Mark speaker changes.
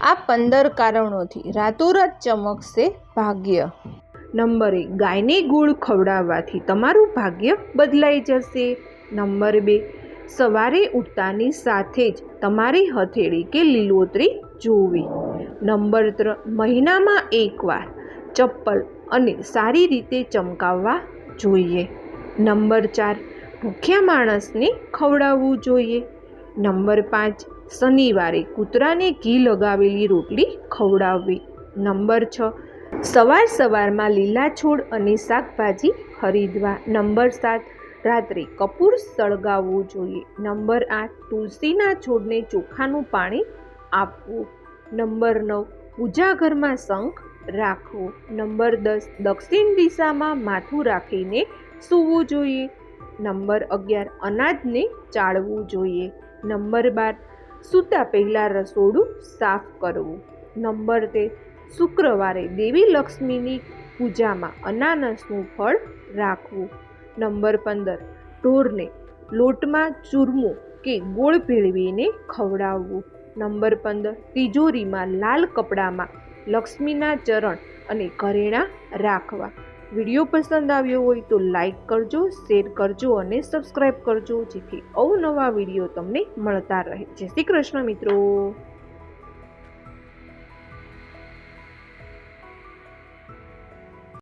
Speaker 1: આ પંદર કારણોથી રાતોરાત ચમકશે ભાગ્ય. નંબર એક, ગાયને ગુળ ખવડાવવાથી તમારું ભાગ્ય બદલાઈ જશે. નંબર બે, સવારે ઉઠતાની સાથે જ તમારી હથેળી કે લીલોતરી જોવી. નંબર ત્રણ, મહિનામાં એકવાર ચપ્પલ અને સારી રીતે ચમકાવવા જોઈએ. નંબર ચાર, ભૂખ્યા માણસને ખવડાવવું જોઈએ. નંબર પાંચ શનિવારે કૂતરાને ઘી લગાવેલી રોટલી ખવડાવવી. નંબર છ. સવાર સવારમાં લીલા છોડ અને શાકભાજી ખરીદવા. નંબર સાત. રાત્રે કપૂર સળગાવવું જોઈએ. નંબર આઠ. તુલસીના છોડને ચોખાનું પાણી આપવું. નંબર નવ. પૂજા ઘરમાં શંખ રાખવો. નંબર દસ. દક્ષિણ દિશામાં માથું રાખીને સૂવું જોઈએ. નંબર અગિયાર. અનાજને ચાળવું જોઈએ. નંબર બાર. સૂતા પહેલાં રસોડું સાફ કરવું. નંબર તે શુક્રવારે દેવી લક્ષ્મીની પૂજામાં અનાનસનું ફળ રાખવું. નંબર પંદર, ઢોરને લોટમાં ચૂરમું કે ગોળ ભેળવીને ખવડાવવું. નંબર પંદર, તિજોરીમાં લાલ કપડામાં લક્ષ્મીના ચરણ અને ઘરેણાં રાખવા. વીડિયો પસંદ આવ્યો હોય તો લાઈક કરજો, શેર કરજો અને સબસ્ક્રાઈબ કરજો, જેથી અવનવા વીડિયો તમને મળતા રહે. જય શ્રી કૃષ્ણ મિત્રો.